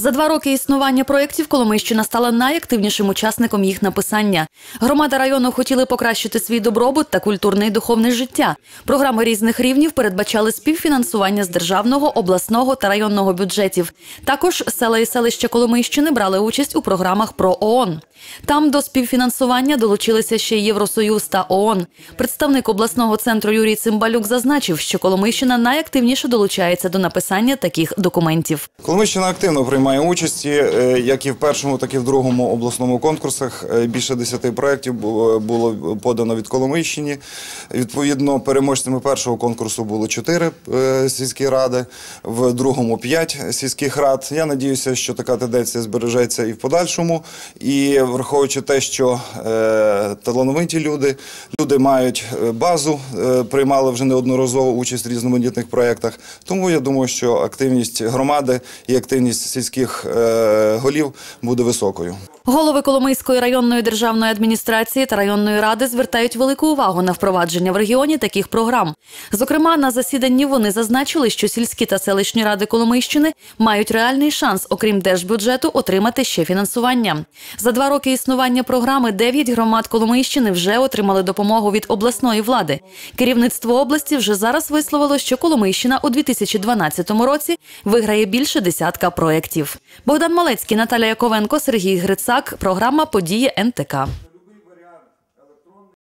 За два роки існування проєктів Коломийщина стала найактивнішим учасником їх написання. Громада району хотіли покращити свій добробут та культурне і духовне життя. Програми різних рівнів передбачали співфінансування з державного, обласного та районного бюджетів. Також села і селища Коломийщини брали участь у програмах про ООН. Там до співфінансування долучилися ще Євросоюз та ООН. Представник обласного центру Юрій Цимбалюк зазначив, що Коломийщина найактивніше долучається до написання таких документів. Коломийщина активно приймає участі, е, як і в першому, так і в другому обласному конкурсах. Е, Більше десяти проєктів було- подано від Коломийщині. Відповідно, переможцями першого конкурсу було чотири е, сільські ради, в другому п'ять сільських рад. Я надіюся, що така тенденція збережеться і в подальшому. І враховуючи те, що талановиті люди, люди мають базу, приймали вже неодноразово участь в різноманітних проєктах. Тому я думаю, що активність громади і активність сільських е, голів буде високою. Голови Коломийської районної державної адміністрації та районної ради звертають велику увагу на впровадження в регіоні таких програм. Зокрема, на засіданні вони зазначили, що сільські та селищні ради Коломийщини мають реальний шанс, окрім держбюджету, отримати ще фінансування. За два роки існування програми дев'ять громад Коломийщини вже отримали допомогу від обласної влади. Керівництво області вже зараз висловило, що Коломийщина у 2012 році виграє більше десятка проєктів. Богдан Малецький, Наталя Яковенко, Сергій Грицак. Програма Події НТК.